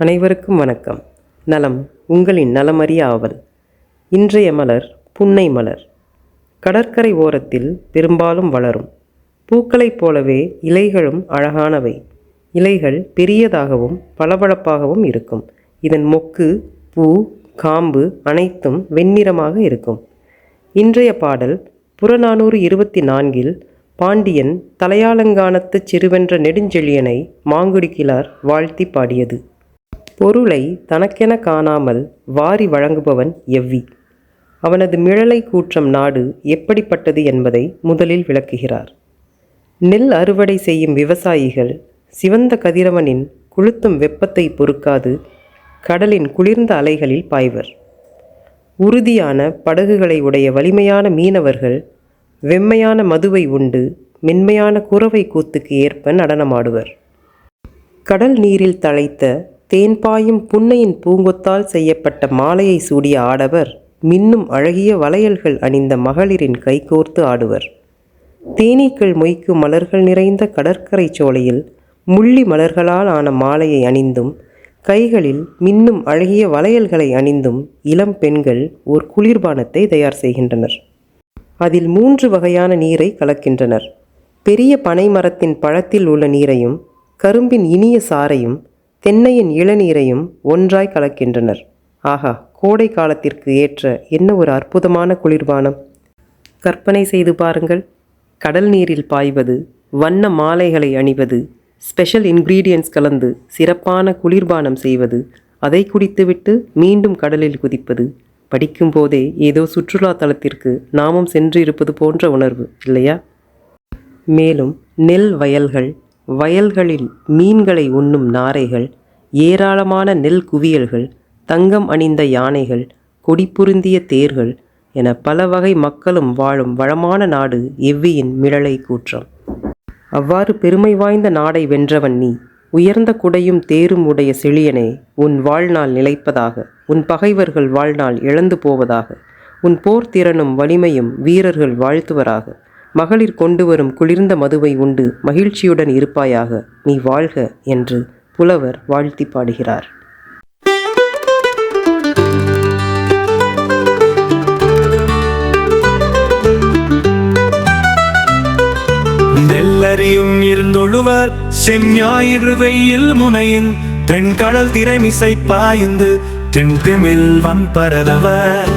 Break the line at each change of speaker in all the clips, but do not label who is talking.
அனைவருக்கும் வணக்கம். நலம் உங்களின் நலமறிய ஆவல் இன்றைய மலர் புன்னை மலர். கடற்கரை ஓரத்தில் பெரும்பாலும் வளரும். பூக்களைப் போலவே இலைகளும் அழகானவை. இலைகள் பெரியதாகவும் பளபளப்பாகவும் இருக்கும். இதன் மொக்கு பூ காம்பு அனைத்தும் வெண்ணிறமாக இருக்கும். இன்றைய பாடல் புறநானூறு இருபத்தி நான்கில் பாண்டியன் தலையாலங்கானத்துச் சிறுவென்ற நெடுஞ்செழியனை மாங்குடிக்கிலார் வாழ்த்தி பாடியது. பொருளை தனக்கென காணாமல் வாரி வழங்குபவன் எவ்வி. அவனது மிழலை கூற்றம் நாடு எப்படிப்பட்டது என்பதை முதலில் விளக்குகிறார். நெல் அறுவடை செய்யும் விவசாயிகள் சிவந்த கதிரவனின் குளுத்தும் வெப்பத்தை பொறுக்காது கடலின் குளிர்ந்த அலைகளில் பாய்வர். உறுதியான படகுகளை உடைய வலிமையான மீனவர்கள் வெம்மையான மதுவை உண்டு மென்மையான குறவை கூத்துக்கு ஏற்ப நடனமாடுவர். கடல் நீரில் தழைத்த தேன்பாயும் புன்னையின் பூங்கொத்தால் செய்யப்பட்ட மாலையை சூடிய ஆடவர் மின்னும் அழகிய வளையல்கள் அணிந்த மகளிரின் கைகோர்த்து ஆடுவர். தேனீக்கள் மொய்க்கும் மலர்கள் நிறைந்த கடற்கரை சோலையில் முள்ளி மலர்களால் ஆன மாலையை அணிந்தும் கைகளில் மின்னும் அழகிய வளையல்களை அணிந்தும் இளம் பெண்கள் ஓர் குளிர்பானத்தை தயார் செய்கின்றனர். அதில் மூன்று வகையான நீரை கலக்கின்றனர். பெரிய பனை மரத்தின் பழத்தில் உள்ள நீரையும் கரும்பின் இனிய சாரையும் தென்னையின் இளநீரையும் ஒன்றாய் கலக்கின்றனர். ஆகா கோடை காலத்திற்கு ஏற்ற என்ன ஒரு அற்புதமான குளிர்பானம். கற்பனை செய்து பாருங்கள். கடல் நீரில் பாய்வது வண்ண மாலைகளை அணிவது ஸ்பெஷல் இன்க்ரீடியன்ஸ் கலந்து சிறப்பான குளிர்பானம் செய்வது அதை குடித்துவிட்டு மீண்டும் கடலில் குதிப்பது படிக்கும்போதே ஏதோ சுற்றுலா தலத்திற்கு நாமும் சென்று இருப்பது போன்ற உணர்வு இல்லையா? மேலும் நெல் வயல்கள் வயல்களில் மீன்களை உண்ணும் நாரைகள் ஏராளமான நெல் குவியல்கள் தங்கம் அணிந்த யானைகள் கொடிப்புருந்திய தேர்கள் என பல வகை மக்களும் வாழும் வளமான நாடு எவ்வியின் மிழலை கூற்றம். அவ்வாறு பெருமை வாய்ந்த நாடை வென்றவன் நீ உயர்ந்த குடையும் தேரும் உடைய செழியனே உன் வாழ்நாள் நிலைப்பதாக உன் பகைவர்கள் வாழ்நாள் இழந்து போவதாக உன் போர் திறனும் வலிமையும் வீரர்கள் வாழ்த்துவராக. மகளிர் கொண்டு வரும் குளிர்ந்த மதுவை உண்டு மகிழ்ச்சியுடன் இருப்பாயாக நீ வாழ்க என்று புலவர் வாழ்த்தி பாடுகிறார்.
நெல்லறியும் இருந்தொழுவர் செஞ்ஞாயிறு வெயில் முனையின் தென்கடல் திரைமிசை பாய்ந்து தென்திமில் வன்பரதவர்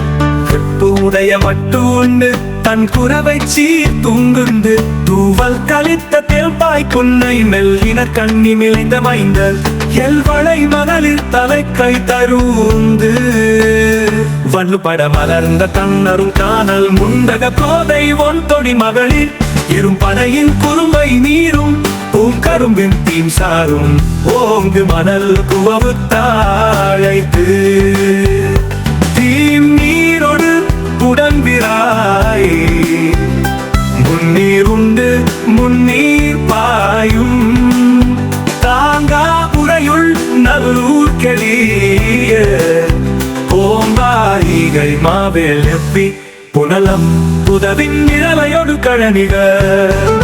வெப்பு உடைய மட்டு உண்டு தன் குறவை சீர் துங்குந்து தூவல் கழித்த தேல்பாய் புன்னை மெல்லினர் கண்ணி மிளைந்த மைந்தர் எல்வளை மகளிர் தலை கை தருந்து. வலுப்பட மலர்ந்த தன்னரும் காணல் முண்டக கோதை ஒன் தொடி மகளிர் இரும் பனையின் குறும்பை நீரும் பூங்கரும்பின் தீம் சாரும் ஓங்கு மணல் குவவு தாழைத்து நல்லூர் கெளிய கோம்பாரிகை மாவேல் எப்பி புனலம் புதவின் நிழலையொடு கழனிகள்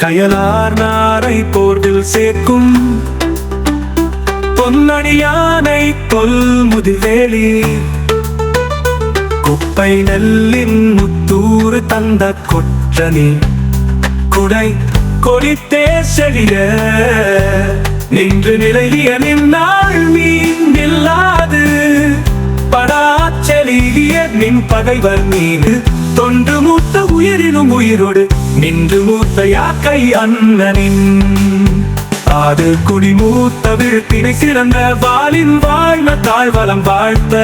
கயலார் நாரை போர்வில் சேர்க்கும் பொன்னடியானை தொல் முதிவேலி குப்பை நெல்லின் முத்தூறு தந்த கொற்றனி குடை கொடித்தே செழிய. நின்று நிலைய நின்னாள் மீன் நில்லாது செழிய நின் பகைவர் மீது தொன்று மூத்த உயிரினும் உயிரோடு நின்று மூத்த யாக்கை அண்ணனின் அது குடி மூத்த விழுத்தினை சிறந்த வாலின் வாழ்ந்த தாழ்வலம் வாழ்த்த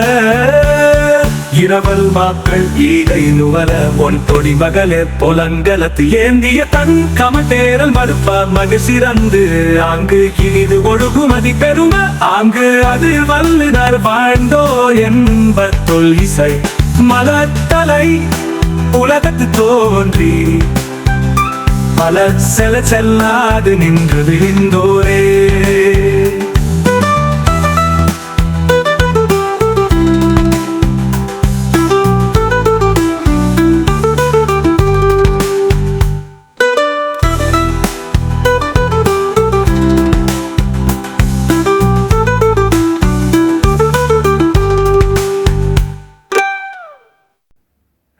இரவல் மாக்கள் ஈகை நுவல ஒன் தொடி மகளே பொலங்கலத்து ஏந்திய தன் கமட்டேரல் மறுப்பா மகு சிறந்து அங்கு இனிது ஒழுகுமதி பெரும அங்கு அது வல்லுனர் வாழ்ந்தோ என்ப தொல் இசை மலத்தலை உலகத்து தோன்றி பல செல செல்லாது நின்று விழுந்தோரே.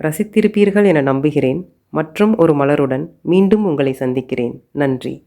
ரசித்திருப்பீர்கள் என நம்புகிறேன். மற்றும் ஒரு மலருடன் மீண்டும் உங்களை சந்திக்கிறேன். நன்றி.